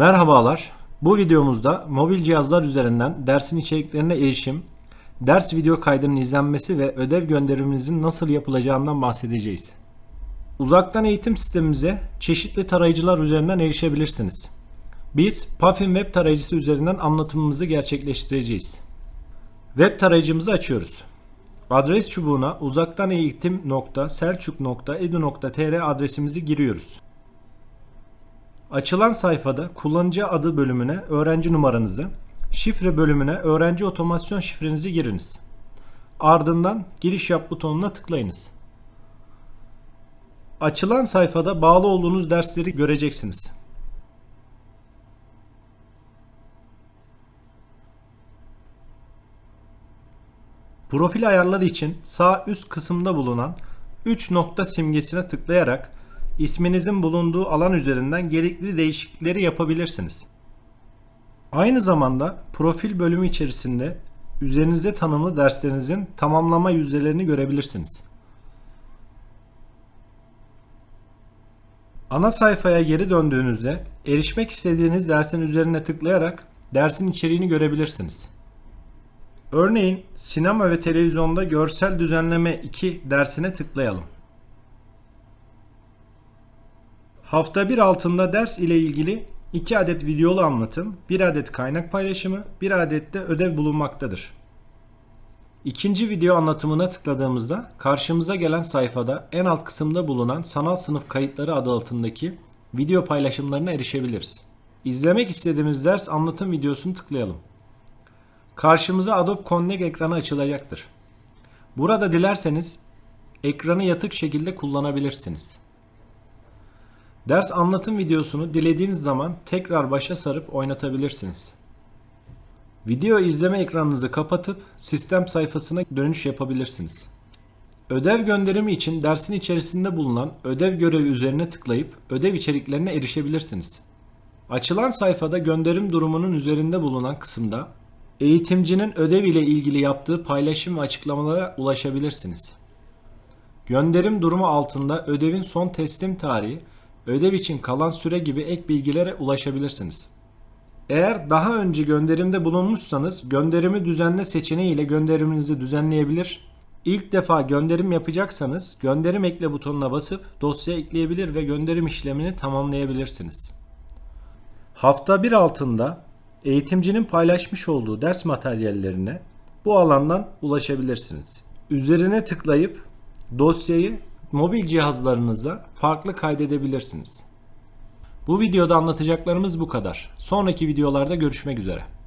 Merhabalar. Bu videomuzda mobil cihazlar üzerinden dersin içeriklerine erişim, ders video kaydının izlenmesi ve ödev gönderimimizin nasıl yapılacağından bahsedeceğiz. Uzaktan eğitim sistemimize çeşitli tarayıcılar üzerinden erişebilirsiniz. Biz Puffin web tarayıcısı üzerinden anlatımımızı gerçekleştireceğiz. Web tarayıcımızı açıyoruz. Adres çubuğuna uzaktan eğitim.selçuk.edu.tr adresimizi giriyoruz. Açılan sayfada kullanıcı adı bölümüne öğrenci numaranızı, şifre bölümüne öğrenci otomasyon şifrenizi giriniz. Ardından giriş yap butonuna tıklayınız. Açılan sayfada bağlı olduğunuz dersleri göreceksiniz. Profil ayarları için sağ üst kısımda bulunan 3 nokta simgesine tıklayarak isminizin bulunduğu alan üzerinden gerekli değişiklikleri yapabilirsiniz. Aynı zamanda profil bölümü içerisinde üzerinize tanımlı derslerinizin tamamlama yüzdelerini görebilirsiniz. Ana sayfaya geri döndüğünüzde erişmek istediğiniz dersin üzerine tıklayarak dersin içeriğini görebilirsiniz. Örneğin sinema ve televizyonda görsel düzenleme 2 dersine tıklayalım. Hafta 1 altında ders ile ilgili 2 adet videolu anlatım, 1 adet kaynak paylaşımı, 1 adet de ödev bulunmaktadır. İkinci video anlatımına tıkladığımızda karşımıza gelen sayfada en alt kısımda bulunan sanal sınıf kayıtları adı altındaki video paylaşımlarına erişebiliriz. İzlemek istediğimiz ders anlatım videosunu tıklayalım. Karşımıza Adobe Connect ekranı açılacaktır. Burada dilerseniz ekranı yatık şekilde kullanabilirsiniz. Ders anlatım videosunu dilediğiniz zaman tekrar başa sarıp oynatabilirsiniz. Video izleme ekranınızı kapatıp sistem sayfasına dönüş yapabilirsiniz. Ödev gönderimi için dersin içerisinde bulunan ödev görevi üzerine tıklayıp ödev içeriklerine erişebilirsiniz. Açılan sayfada gönderim durumunun üzerinde bulunan kısımda eğitimcinin ödev ile ilgili yaptığı paylaşım ve açıklamalara ulaşabilirsiniz. Gönderim durumu altında ödevin son teslim tarihi, ödev için kalan süre gibi ek bilgilere ulaşabilirsiniz. Eğer daha önce gönderimde bulunmuşsanız gönderimi düzenle seçeneği ile gönderiminizi düzenleyebilir. İlk defa gönderim yapacaksanız gönderim ekle butonuna basıp dosya ekleyebilir ve gönderim işlemini tamamlayabilirsiniz. Hafta 1 altında eğitimcinin paylaşmış olduğu ders materyallerine bu alandan ulaşabilirsiniz. Üzerine tıklayıp dosyayı mobil cihazlarınıza farklı kaydedebilirsiniz. Bu videoda anlatacaklarımız bu kadar. Sonraki videolarda görüşmek üzere.